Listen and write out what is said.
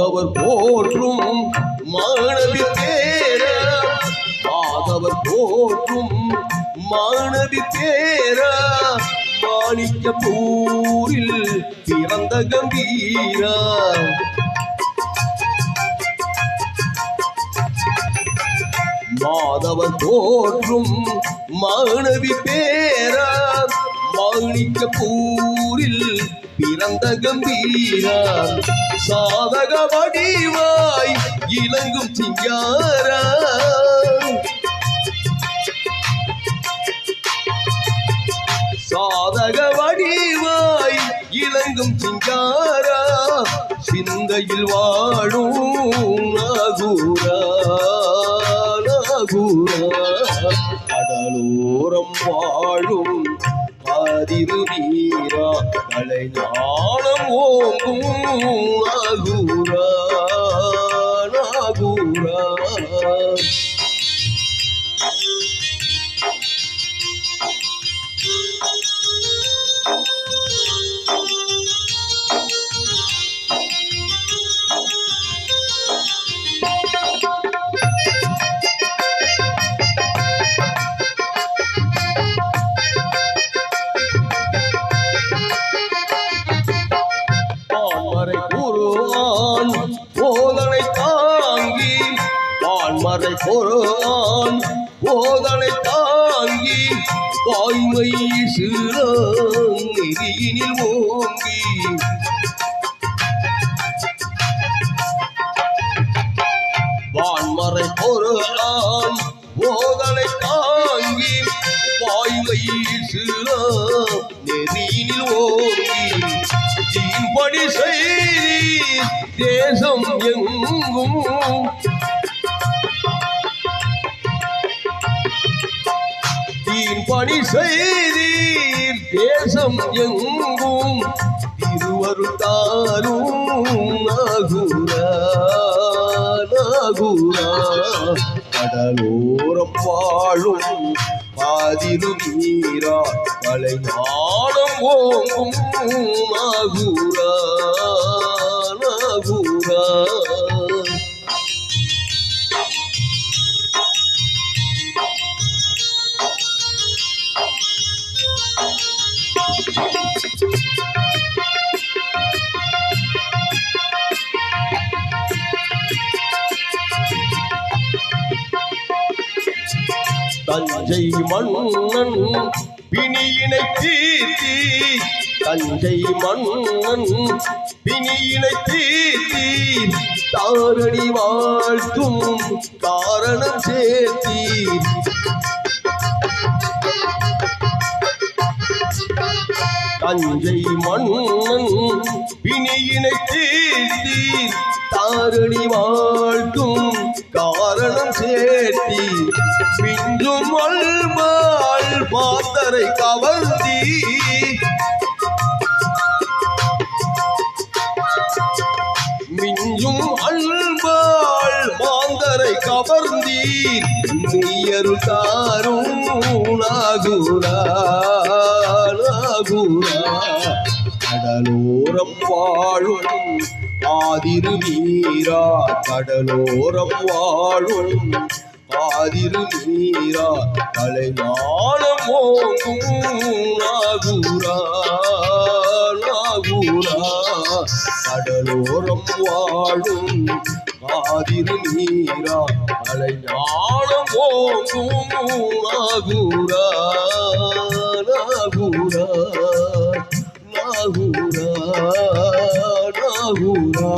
மாதவர் போற்றும் மாணவி தேர மாதவர் போற்றும் மாணவி தேர மாணிக்க பூரில் பிறந்த கம்பீரா மாதவர் போற்றும் மாணவி பேரா மாணிக்க பூரில் பிறந்த கம்பீரா சாதக வடிவாய் இலங்கும் சிங்காரா சாதக வடிவாய் இலங்கும் சிங்காரா சிந்தையில் வாழும் நாகூரா நாகூரா கடலோரம் வா திருநீரா கலை ஞானம் ஓங்கும் அகூரா. தாங்கி பான்மறை பொறான். போதனை தாங்கி வாய்மை சிறன் நெறியினில் ஓங்கி. வான்மறை பொருளாம் போதனை தாங்கி வாய்மை சிற நெறியினில் ஓங்கி. தீன்படி செய் தேசம் எங்கும். தீன் பணி செய்தீர் தேசம் எங்கும். திருவருத்தாரும் நாகூரா நாகூரா. கடலோரம் வாழும் பாதிலும் நீரா மலை ஞானம் ஓங்கும் நாகூரா. தஞ்சை மன்னன் பிணியினை தீர்த்தி தஞ்சை மன்னன் பிணியினை தீர்த்தி தாரணி வாழ்த்தும் காரணம் சேர்த்தி தஞ்சை மன்னன் பிணியினை தீர்த்தி தாரணி வாழ்த்தும் காரணம் சேர்த்தி பின்றும் அல்வாள் பாத்தரை கவர்த்தி கவர்ந்தீர் தாரும் நாகுரா நாகுரா. கடலோரம் வாழும் ஆதிரு மீரா கடலோரம் வாழும் ஆதிரு மீரா கலைஞானம் ஓங்கும் நாகுரா நாகூரா. கடலோரம் வாழும் ஆதிரு மீரா அலைஞானம் ஓங்கும் நாகூரா நாகூரா நாகூரா நாகூரா.